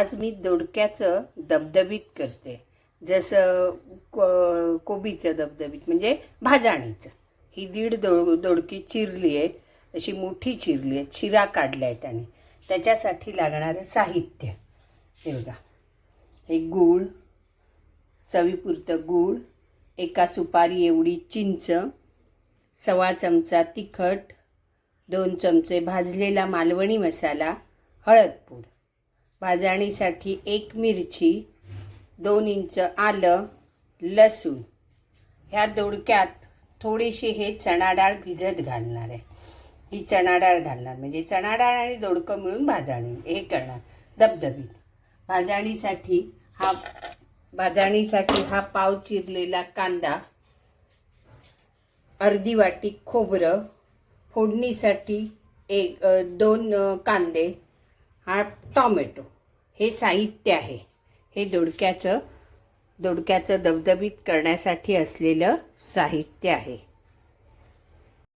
आज मी दोडक्याचं दबदबीत करते. जसं को कोबीचं दबदबीत म्हणजे भाजाणीचं. ही दीड दो दोडकी चिरली आहे अशी मोठी चिरली आहे चिरा काढल्या आहे त्याने. त्याच्यासाठी लागणारं साहित्य. हे बघा. हे गूळ चवीपुरतं गूळ एका सुपारी एवढी चिंच सव्वा चमचा तिखट दोन चमचे भाजलेला मालवणी मसाला हळद पूड. भाजणीसाठी एक मिरची दोन इंच आलं लसूण. ह्या दोडक्यात थोडीशी हे चणा डाळ भिजत घालणार आहे. ही चणा डाळ घालणार म्हणजे चणा डाळ आणि दोडकं मिळून भाजणी हे करणार. धबधबीत. भाजणीसाठी हा भाजणीसाठी हा पाव चिरलेला कांदा अर्धी वाटी खोबरं फोडणीसाठी एक दोन कांदे हा टॉमॅटो. हे साहित्य आहे. हे दोडक्याचं दोडक्याचं दबदबीत करण्यासाठी असलेलं साहित्य आहे.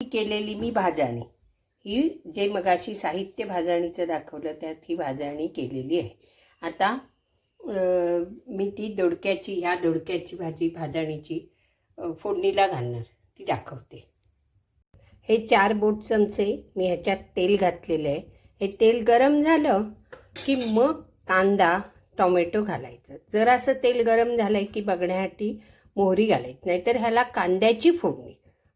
ही केलेली मी भाजणी. ही जे मगाशी साहित्य भाजणीचं दाखवलं त्यात ही भाजणी केलेली आहे. आता मी ती दोडक्याची ह्या दोडक्याची भाजी भाजणीची फोडणीला घालणार. ती दाखवते. हे चार बोट चमचे मी ह्याच्यात तेल घातलेलं आहे. हे तेल गरम झालं की मग कांदा टोमॅटो घालायचं. जरासं तेल गरम झालं की बघण्यासाठी मोहरी घालायची. नाहीतर ह्याला कांद्याची फोडणी.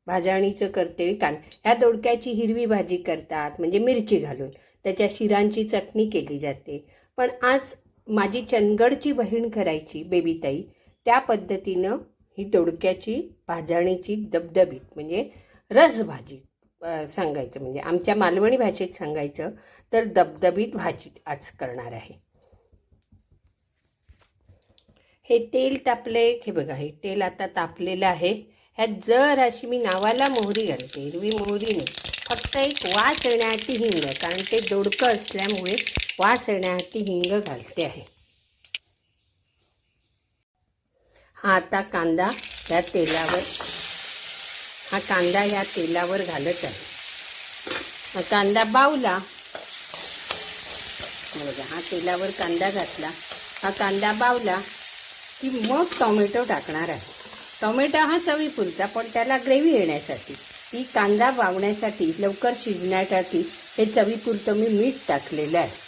भाजणीचं करते कान ह्या दोडक्याची हिरवी भाजी करतात म्हणजे मिरची घालून. त्याच्या शिरांची चटणी केली जाते. पण आज माझी चंदगडची बहीण करायची बेबीताई. त्या पद्धतीनं ही दोडक्याची भाजणीची दबदबीत म्हणजे रसभाजी सांगायचं म्हणजे आमच्या मालवणी भाषेत सांगायचं तर दबदबीत भाजी आज करणार आहे. हे तेल तापले हे बघा हे तेल आता तापलेलं आहे. ह्यात जर अशी मी नावाला मोहरी घालते हिरवी मोहरी नाही फक्त एक वास येण्यासाठी हिंग कारण ते दोडकं असल्यामुळे वास येण्यासाठी हिंग घालते आहे. हा आता कांदा या तेलावर हा कांदा या तेलावर घालत आहे. हा कांदा बावला बघा हा तेलावर कांदा घातला. हा कांदा बावला की मग टोमॅटो टाकणार आहे. टोमॅटो हा चवीपुरता पण त्याला ग्रेव्ही येण्यासाठी ती कांदा वावण्यासाठी लवकर शिजण्यासाठी हे चवीपुरतं मी मीठ टाकलेलं आहे.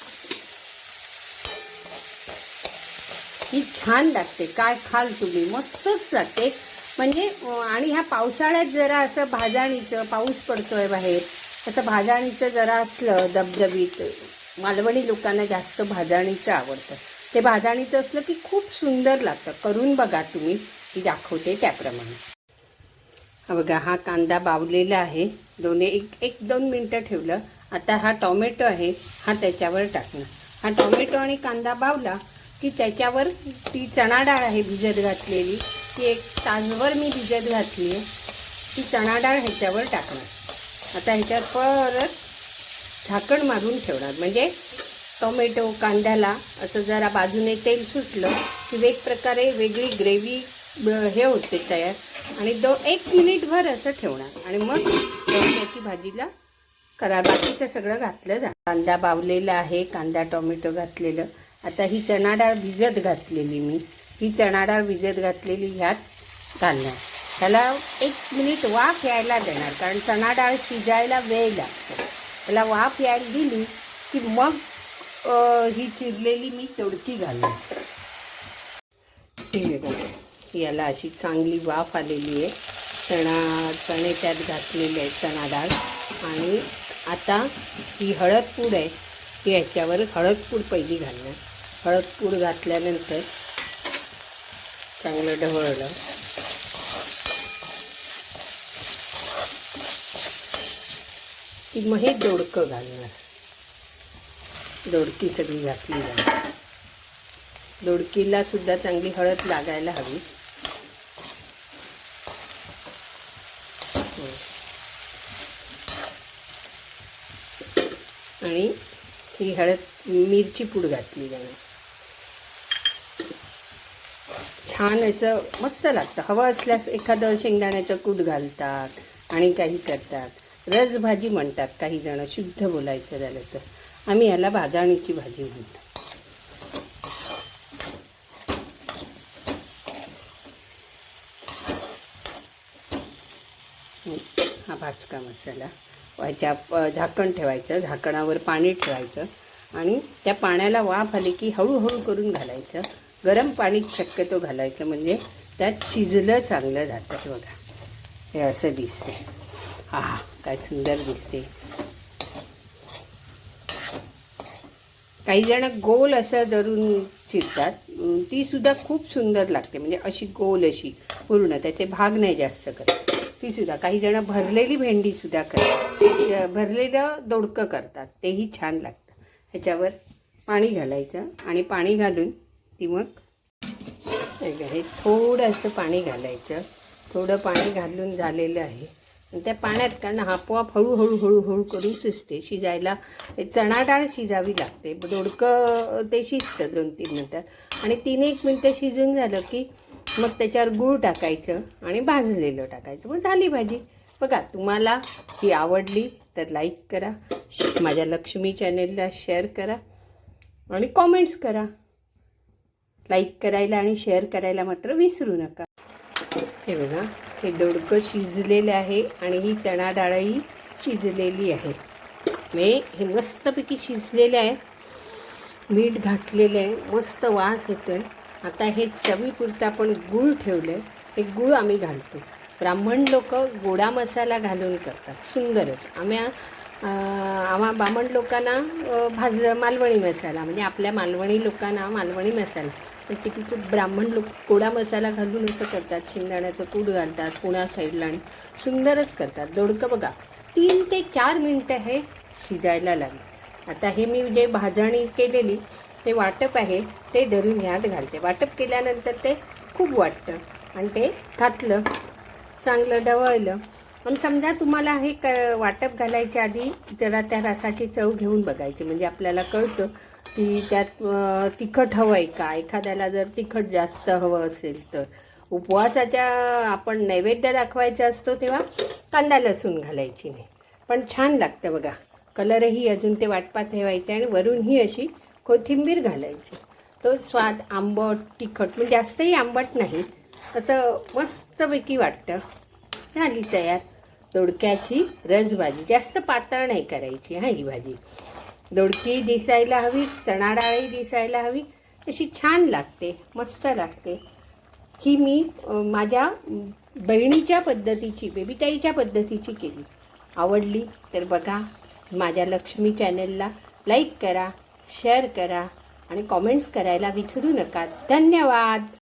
ही छान लागते काय खाल तुम्ही मस्तच लागते. म्हणजे आणि ह्या पावसाळ्यात जरा असं भाजाणीचं पाऊस पडतोय बाहेर असं भाजाणीचं जरा असलं दबदबीत मालवणी लोकांना जास्त भाजणीचं आवडतं. ते भाजणीचं असलं की खूप सुंदर लागतं. करून बघा तुम्ही. ती दाखवते त्याप्रमाणे. हा बघा हा कांदा बावलेला आहे. दोन्ही एक एक दोन मिनटं ठेवलं. आता हा टॉमॅटो आहे हा त्याच्यावर टाकणार. हा टॉमॅटो आणि कांदा बावला की त्याच्यावर ती चणा डाळ आहे भिजत घातलेली. ती एक तासभर मी भिजत घातली आहे. ती चणा डाळ ह्याच्यावर टाकणार. आता ह्याच्यावर परत झाकण मारून ठेवणार. म्हणजे टोमॅटो कांद्याला असं जरा बाजूने तेल सुटलं की वेग प्रकारे वेगळी ग्रेव्ही हे होते तयार. आणि दो एक मिनिटभर असं ठेवणार. आणि मग टोमॅटोची भाजीला करा बाकीचं सगळं घातलं जा. कांदा बावलेला आहे कांदा टोमॅटो घातलेलं. आता ही चणा डाळ भिजत घातलेली मी. ही चणा डाळ भिजत घातलेली ह्यात घालणार. त्याला एक मिनिट वाफ यायला देणार कारण चणा डाळ शिजायला वेळ लागतो. त्याला वाफ यायला दिली की मग ही चिरलेली मी तोडकी घालणार ही बघा याला अशी चांगली वाफ आलेली आहे. चणा चणे त्यात घातलेले आहेत चणा डाळ. आणि आता ही हळद पूड आहे ती ह्याच्यावर हळद पूड पहिली घालणार. हळद पूड घातल्यानंतर चांगलं ढवळलं. की मग हे दोडकं घालणार दोडकी सगळी घातली जाणार दोडकीला सुद्धा चांगली हळद लागायला हवी. आणि ही हळद मिरची पूड घातली जाणार. छान असं मस्त लागतं. हवं असल्यास एखादं शेंगदाण्याचं कूट घालतात आणि काही करतात. रसभाजी म्हणतात काही जण शुद्ध बोलायचं झालं तर. आम्ही याला बाजाणीची भाजी म्हणतो. हा भाजका मसाला. व्हायच्या झाकण ठेवायचं झाकणावर पाणी ठेवायचं आणि त्या पाण्याला वाफ आली की हळूहळू करून घालायचं. गरम पाणीच शक्यतो घालायचं म्हणजे त्यात शिजलं चांगलं जातं बघा. हे असं दिसते हा काय सुंदर दिसते. काही जण गोल असं धरून चिरतात. ती सुद्धा खूप सुंदर लागते म्हणजे अशी गोल अशी पूर्ण त्याचे भाग नाही जास्त करत. ती सुद्धा काही जण भरलेली भेंडी सुद्धा करतात. भरलेलं दोडकं करतात तेही छान लागतं. ह्याच्यावर पाणी घालायचं आणि पाणी घालून ती मग हे हे थोडंसं पाणी घालायचं. थोडं पाणी घालून झालेलं आहे. त्या पाण्यात कारण आपोआप हळूहळू हळूहळू करून शिजते. शिजायला हे चणा डाळ शिजावी लागते. दोडकं ते शिजतं दोन तीन मिनटात. आणि तीन एक मिनटं शिजून झालं की मग त्याच्यावर गूळ टाकायचं आणि भाजलेलं टाकायचं. मग झाली भाजी. बघा तुम्हाला ही आवडली तर लाईक करा माझ्या लक्ष्मी चॅनेलला शेअर करा आणि कॉमेंट्स करा. लाईक करायला आणि शेअर करायला मात्र विसरू नका. हे बघा. हे दोडकं शिजलेलं आहे आणि ही चणा डाळही शिजलेली आहे. मे हे मस्तपैकी शिजलेलं आहे. मीठ घातलेलं आहे. मस्त वास येतो आहे आता हे चवीपुरतं आपण गूळ ठेवलं आहे हे गूळ आम्ही घालतो. ब्राह्मण लोक गोडा मसाला घालून करतात. सुंदरच. आम्ही आम्हा ब्राह्मण लोकांना भाज मालवणी मसाला म्हणजे आपल्या मालवणी लोकांना मालवणी मसाला पण खूप ब्राह्मण लोक गोडा मसाला घालून असं करतात शेंगदाण्याचं कूट घालतात पुण्या साईडला आणि सुंदरच करतात. दोडकं बघा तीन ते चार मिनटं हे शिजायला लागले. आता हे मी जे भाजणी केलेली ते वाटप आहे ते धरून ह्यात घालते. वाटप केल्यानंतर ते खूप वाटतं आणि ते घातलं चांगलं डवळलं. पण समजा तुम्हाला हे क वाटप घालायच्या आधी जरा त्या रसाची चव घेऊन बघायची. म्हणजे आपल्याला कळतं की त्यात तिखट हवं आहे का? एखाद्याला जर तिखट जास्त हवं असेल तर. उपवासाच्या आपण नैवेद्य दाखवायचा असतो तेव्हा कांदा लसूण घालायची नाही. पण छान लागतं बघा. कलरही अजून ते वाटपात ठेवायचे आणि वरूनही अशी कोथिंबीर घालायची. तो स्वाद आंबट तिखट म्हणजे जास्तही आंबट नाही. असं मस्तपैकी वाटतं. झाली तयार. दोडक्याची रसभाजी. जास्त पातळ नाही करायची हा ही भाजी. दोडकी दिसायला हवी चणाडाळी दिसायला हवी. अशी छान लागते मस्त लागते. ही मी माझ्या बहिणीच्या पद्धतीची बेबीताईच्या पद्धतीची केली. आवडली तर बघा माझ्या लक्ष्मी चॅनलला लाईक करा शेअर करा आणि कॉमेंट्स करायला विसरू नका. धन्यवाद!